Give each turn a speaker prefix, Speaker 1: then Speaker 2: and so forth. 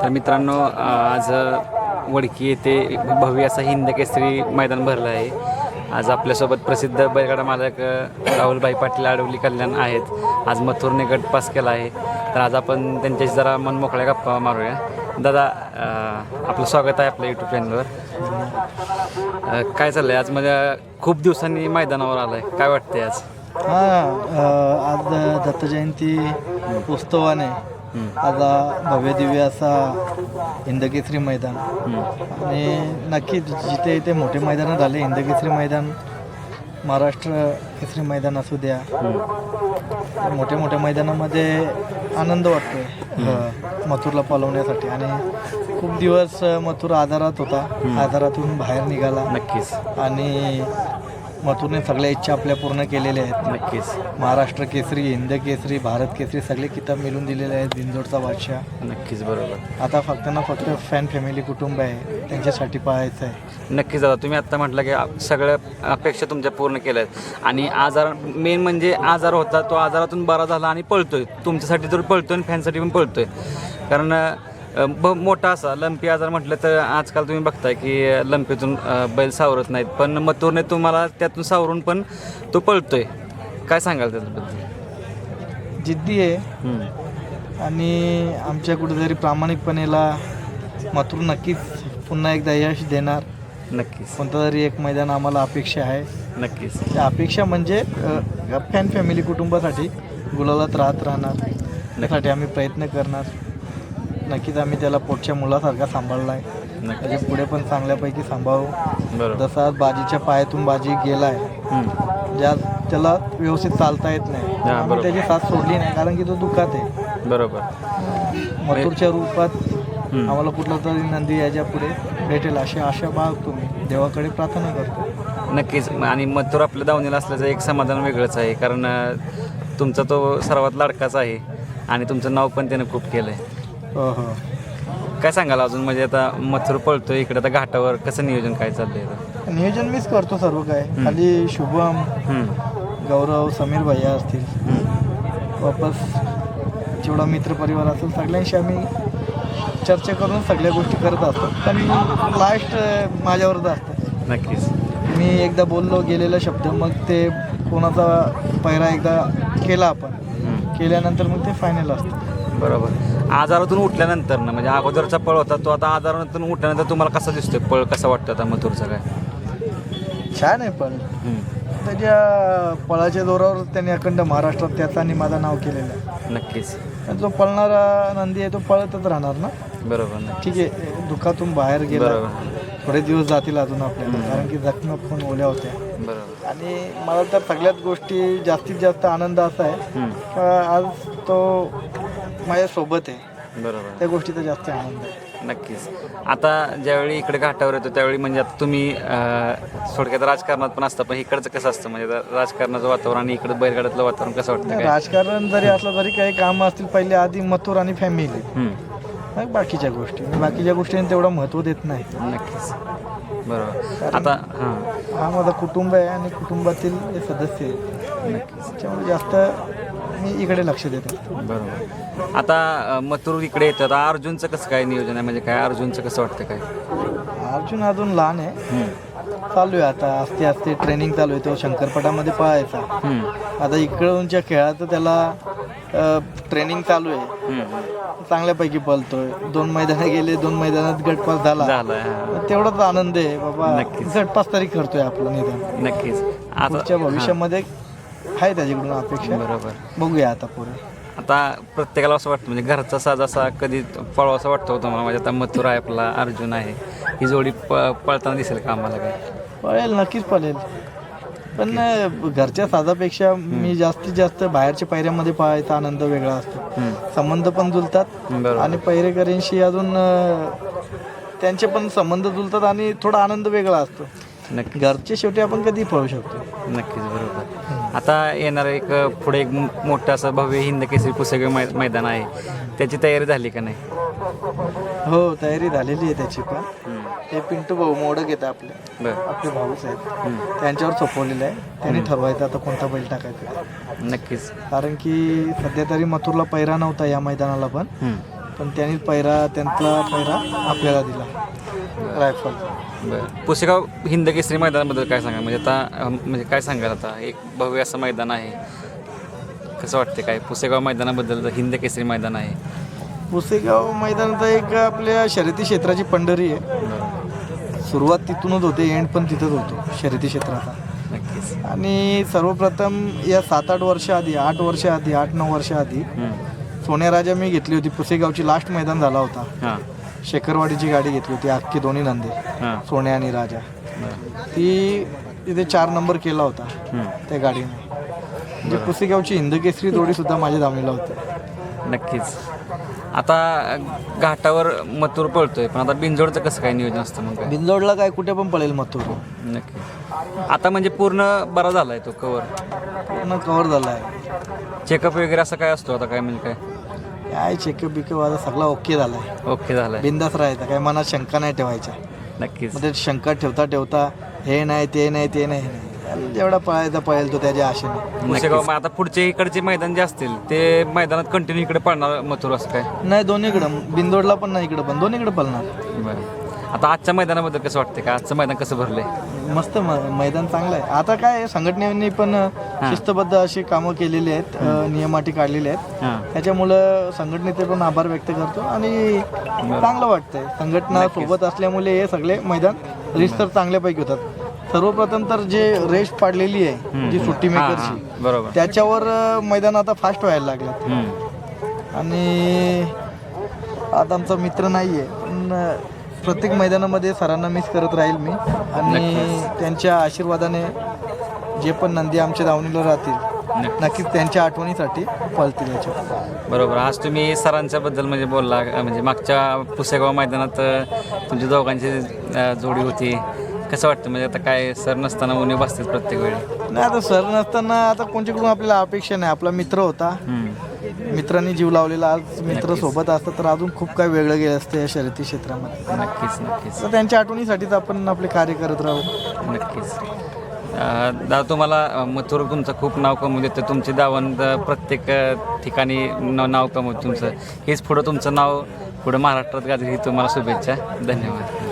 Speaker 1: तर मित्रांनो आज वडकी येथे भव्य असा हिंद केसरी मैदान भरलं आहे. आज आपल्यासोबत प्रसिद्ध बैलगाडा मालक राहुलभाई पाटील आडवली कल्याण आहेत. आज मथुरने गट पास केला आहे. तर आज आपण त्यांच्याशी जरा मन मोकळ्या गप्पा मारूया. दादा आपलं स्वागत आहे आपल्या यूट्यूब चॅनलवर काय चाललंय? आज म्हणजे खूप दिवसांनी मैदानावर आलाय. काय वाटतंय आज?
Speaker 2: हा आज दत्त जयंती उत्सवाने आज हा भव्य दिव्य असा हिंदकेसरी मैदान. आणि नक्की जिथे इथे मोठे मैदानं झाले हिंदकेसरी मैदान महाराष्ट्र केसरी मैदान असू द्या मोठ्या मोठ्या मैदानामध्ये आनंद वाटतोय मथुरला पलवण्यासाठी. आणि खूप दिवस मथुर आजारात होता. आजारातून बाहेर निघाला.
Speaker 1: नक्कीच.
Speaker 2: आणि मथुरने सगळ्या इच्छा आपल्या पूर्ण केलेल्या आहेत.
Speaker 1: नक्कीच.
Speaker 2: महाराष्ट्र केसरी हिंद केसरी भारत केसरी सगळे किताब मिळून दिलेले आहेत बिंदोडचा बादशाह.
Speaker 1: नक्कीच बरोबर.
Speaker 2: आता फक्त ना फक्त फॅन फॅमिली कुटुंब आहे. त्यांच्यासाठी पाहायचं आहे.
Speaker 1: नक्कीच दादा तुम्ही आत्ता म्हटलं की आप- सगळ्या अपेक्षा तुमच्या पूर्ण केल्या आहेत. आणि आजार मेन म्हणजे आजार होता तो आजारातून बरा झाला आणि पळतोय. तुमच्यासाठी तर पळतोय आणि फॅनसाठी पण पळतोय. कारण अ, ब मोठा असा लंपी आजार म्हटलं तर आजकाल तुम्ही बघताय की लंपीतून बैल सावरत नाहीत. पण मथुरने तुम्हाला त्यातून सावरून पण तो पळतोय. काय सांगाल त्याच्याबद्दल?
Speaker 2: जिद्दी आहे. आणि आमच्या कुठेतरी प्रामाणिकपणेला मथुर नक्कीच पुन्हा एकदा यश देणार.
Speaker 1: नक्कीच.
Speaker 2: कोणतं तरी एक मैदान आम्हाला अपेक्षा आहे.
Speaker 1: नक्कीच.
Speaker 2: त्या अपेक्षा म्हणजे फॅन फॅमिली कुटुंबासाठी गुलालात राहत राहणार. त्यासाठी आम्ही प्रयत्न करणार. नक्कीच आम्ही त्याला पोटच्या मुलासारखा सांभाळला आहे त्याच्या पुढे पण चांगल्यापैकी सांभाळू. जसा बाजीच्या पायातून बाजी गेलाय. ज्या त्याला व्यवस्थित चालता येत नाही. आम्ही. त्याची साथ सोडली नाही कारण की तो दुःखात आहे.
Speaker 1: बरोबर.
Speaker 2: मथुरच्या रूपात. आम्हाला कुठला तरी नंदी याच्यापुढे भेटेल अशी आशा बाळगतो मी. देवाकडे प्रार्थना करतो.
Speaker 1: नक्कीच. आणि मथुर आपल्या दावणीला असल्याचं एक समाधान वेगळंच आहे कारण तुमचा तो सर्वात लाडकाच आहे आणि तुमचं नाव पण त्यानं खूप केलं आहे काय सांगाल अजून? म्हणजे आता मथुर पळतोय इकडे. आता घाटावर कसं नियोजन काय चाललंय आता?
Speaker 2: नियोजन मीच करतो सर्व काय. खाली शुभम
Speaker 1: हम्म,
Speaker 2: गौरव समीर भैया असतील.
Speaker 1: हम्म.
Speaker 2: वापस जेवढा मित्रपरिवार असेल सगळ्यांशी आम्ही चर्चा करून सगळ्या गोष्टी करत असतो. पण लास्ट माझ्यावरच असतं.
Speaker 1: नक्कीच.
Speaker 2: मी एकदा बोललो गेलेला शब्द मग ते कोणाचा पैरा एकदा केला आपण.
Speaker 1: हम्म,
Speaker 2: केल्यानंतर मग ते फायनल असतं.
Speaker 1: बरोबर. आजारातून उठल्यानंतर ना म्हणजे अगोदरचा पळ होता तो आता आजारातून उठल्यानंतर तुम्हाला कसा दिसतोय? पळ कसा वाटतं आता मथुरचा काय?
Speaker 2: छान आहे पण त्याच्या पळाच्या जोरावर त्यांनी अखंड महाराष्ट्रात त्याचं आणि माझं नाव केलेलं आहे.
Speaker 1: नक्कीच.
Speaker 2: आणि जो पळणारा नंदी आहे तो पळतच राहणार ना?
Speaker 1: बरोबर ना
Speaker 2: ठीक आहे दुःखातून बाहेर गेला.
Speaker 1: बरोबर.
Speaker 2: थोडे दिवस जातील अजून आपल्याला कारण की जखमा पण ओल्या होत्या.
Speaker 1: बरोबर.
Speaker 2: आणि मला तर सगळ्यात गोष्टी जास्तीत जास्त आनंद असा आहे.
Speaker 1: हम्म,
Speaker 2: का आज तो माझ्यासोबत आहे.
Speaker 1: बरोबर.
Speaker 2: त्या गोष्टीचा जास्त आनंद आहे.
Speaker 1: नक्कीच. आता ज्यावेळी इकडे घाटावर येतो त्यावेळी म्हणजे आता तुम्ही अं, थोडक्यात राजकारणात पण असता पण इकडचं कसं असतं? म्हणजे आता राजकारणाचं वातावरण आणि इकडं बैलगाड्यातलं वातावरण कसं वाटतं काय?
Speaker 2: राजकारण जरी असलं तरी काही कामं असतील पहिले आधी मथुर आणि फॅमिली.
Speaker 1: हम्म,
Speaker 2: मग बाकीच्या गोष्टी. बाकीच्या गोष्टींना तेवढं महत्त्व देत नाही.
Speaker 1: नक्कीच. बरोबर. आता हां.
Speaker 2: हा माझा कुटुंब आहे आणि कुटुंबातील हे सदस्य आहे त्याच्यामुळे जास्त मी इकडे लक्ष देतो.
Speaker 1: बरोबर. आता मथुर इकडे येतं. आता अर्जुनचं कसं काय नियोजन आहे? म्हणजे काय अर्जुनचं कसं वाटतं काय?
Speaker 2: अर्जुन अजून लहान आहे. चालू आहे आता. असते असते ट्रेनिंग चालू आहे. तो शंकरपटामध्ये पळायचा. आता इकडूनच्या खेळाचं त्याला ट्रेनिंग चालू आहे. चांगल्यापैकी पळतोय. दोन मैदानं गेले दोन मैदानात गटपास झाला.
Speaker 1: झालं
Speaker 2: तेवढाच आनंद आहे. बाबा
Speaker 1: नक्कीच.
Speaker 2: गटपास तरी करतोय आपलं निदान.
Speaker 1: नक्कीच. आता
Speaker 2: पुढच्या भविष्यामध्ये आहे त्याच्याकडून अपेक्षा.
Speaker 1: बरोबर.
Speaker 2: बघूया आता पुढे.
Speaker 1: आता प्रत्येकाला असं वाटतं म्हणजे घरचा साज असा कधी पळवा असं वाटतं होतं मला म्हणजे आता मथुर आहे आपला अर्जुन आहे. ही जोडी प पळताना दिसेल का आम्हाला काय
Speaker 2: पळेल नक्कीच पळेल. पण घरच्या साजापेक्षा मी जास्तीत जास्त बाहेरच्या पायऱ्यामध्ये पळायचा आनंद वेगळा असतो. संबंध पण जुलतात.
Speaker 1: बरोबर.
Speaker 2: आणि पैरेकरींशी अजून अं, त्यांचे पण संबंध जुलतात आणि थोडा आनंद वेगळा असतो.
Speaker 1: नक्की
Speaker 2: घरचे शेवटी आपण कधी पळू शकतो.
Speaker 1: नक्कीच बरोबर. आता येणार एक पुढे एक मोठं असं भव्य हिंद केसरी पुसेगाव मै मैदान आहे. त्याची तयारी झाली का नाही?
Speaker 2: हो तयारी झालेली आहे त्याची पण. हे पिंटू भाऊ मोडक येतं आपले. आपले भाऊच आहेत. त्यांच्यावर सोपवलेलं आहे. त्यांनी ठरवायचं आता कोणता बैल टाकायचा.
Speaker 1: नक्कीच.
Speaker 2: कारण की सध्या तरी मथुरला पैरा नव्हता या मैदानाला पण. पण त्यांनी पैरा त्यांचा पैरा आपल्याला दिला. रायफल.
Speaker 1: बरं. पुसेगाव हिंद केसरी मैदानाबद्दल काय सांगा म्हणजे आता अं, म्हणजे काय सांगाल आता? एक भव्य असं मैदान आहे. कसं वाटते काय? पुसेगाव मैदानाबद्दल हिंद केसरी मैदान आहे.
Speaker 2: पुसेगाव मैदानात एक आपल्या शर्यती क्षेत्राची पंढरी आहे.
Speaker 1: बरं.
Speaker 2: सुरुवात तिथूनच होते एंड पण तिथंच होतो शर्यती क्षेत्राचा.
Speaker 1: नक्कीच.
Speaker 2: आणि सर्वप्रथम या सात आठ वर्ष आधी आठ वर्ष आधी आठ नऊ वर्ष आधी
Speaker 1: हम्म.
Speaker 2: सोन्या राजा मी घेतली होती. पुसेगावची लास्ट मैदान झाला होता.
Speaker 1: हां.
Speaker 2: शेखरवाडीची गाडी घेतली होती अख्खी दोन्ही नंदे.
Speaker 1: हां.
Speaker 2: सोन्या आणि राजा. ती तिथे चार नंबर केला होता. त्या गाडीने. म्हणजे पुसेगावची हिंदकेसरी जोडी सुद्धा माझ्या दामीला होती.
Speaker 1: नक्कीच. आता घाटावर मथुर पळतोय पण आता बिंजोडचं कसं काय नियोजन असतं मग काय?
Speaker 2: बिंजोडला काय कुठे पण पळेल मथुर.
Speaker 1: नक्की. आता म्हणजे पूर्ण बरा झालाय तो कवर
Speaker 2: पूर्ण कव्हर झाला आहे
Speaker 1: चेकअप वगैरे असं काय असतो आता काय म्हणजे काय?
Speaker 2: काय चेकअप बिकअप आता सगळा ओके झाला आहे
Speaker 1: ओके झालाय.
Speaker 2: बिंदास राहायचा काय मनात शंका नाही ठेवायच्या.
Speaker 1: नक्कीच.
Speaker 2: मग ते शंका ठेवता ठेवता हे नाही ते नाही ते नाही हे नाही. जेवढा पळायचा पळेल तो त्याच्या आशेने.
Speaker 1: मग आता पुढचे इकडचे मैदान जे असतील ते मैदानात कंटिन्यू इकडे पडणार मथुर असं काय?
Speaker 2: नाही दोन्हीकडं. बिंदोडला पण नाही इकडं पण. दोन्हीकडे पळणार.
Speaker 1: बरं. आता आजच्या मैदानाबद्दल कसं वाटतं का आजचं मैदान कसं भरलंय?
Speaker 2: मस्त म- मैदान चांगलं आहे. आता काय आहे, संघटनेने पण शिस्तबद्ध अशी कामं केलेली आहेत अ, नियमाटी काढलेली आहेत.
Speaker 1: हां.
Speaker 2: त्याच्यामुळं संघटनेचे पण आभार व्यक्त करतो आणि चांगलं वाटतंय. संघटना सोबत असल्यामुळे हे सगळे मैदान रेस तर चांगल्यापैकी होतात. सर्वप्रथम तर जे रेस पाडलेली आहे जी सुट्टी मेकरची
Speaker 1: बरोबर.
Speaker 2: त्याच्यावर अ, मैदान आता फास्ट व्हायला लागलं
Speaker 1: हम्म.
Speaker 2: आणि आता आमचा मित्र नाही आहे पण अ, प्रत्येक मैदानामध्ये सरांना मिस करत राहील मी. आणि त्यांच्या आशीर्वादाने जे पण नंदी आमच्या दावणीला राहतील
Speaker 1: नक्की.
Speaker 2: नक्कीच त्यांच्या आठवणीसाठी पळतील याच्या
Speaker 1: बरोबर. आज तुम्ही सरांच्या बद्दल म्हणजे बोलला म्हणजे मागच्या पुसेगाव मैदानात अं, तुमची दोघांची अं, जोडी होती. कसं वाटतं? म्हणजे आता काय सर नसताना उन्हे बसतात प्रत्येक वेळी?
Speaker 2: नाही आता सर नसताना आता कोणच्याकडून आपल्याला अपेक्षा नाही. आपला मित्र होता.
Speaker 1: हम्म.
Speaker 2: मित्रांनी जीव लावलेला आज मित्र सोबत असतं तर अजून खूप काही वेगळं गेलं असतं या शर्यती क्षेत्रामध्ये.
Speaker 1: नक्कीच नक्कीच.
Speaker 2: तर त्यांच्या आठवणीसाठीच आपण आपले कार्य करत राहू.
Speaker 1: नक्कीच. दादा तुम्हाला मथुर तुमचं खूप नाव कमवू देतं. तुमची दावण प्रत्येक ठिकाणी न- नाव कमवत तुमचं हेच पुढं तुमचं नाव पुढं महाराष्ट्रात गाजली ही तुम्हाला शुभेच्छा. धन्यवाद.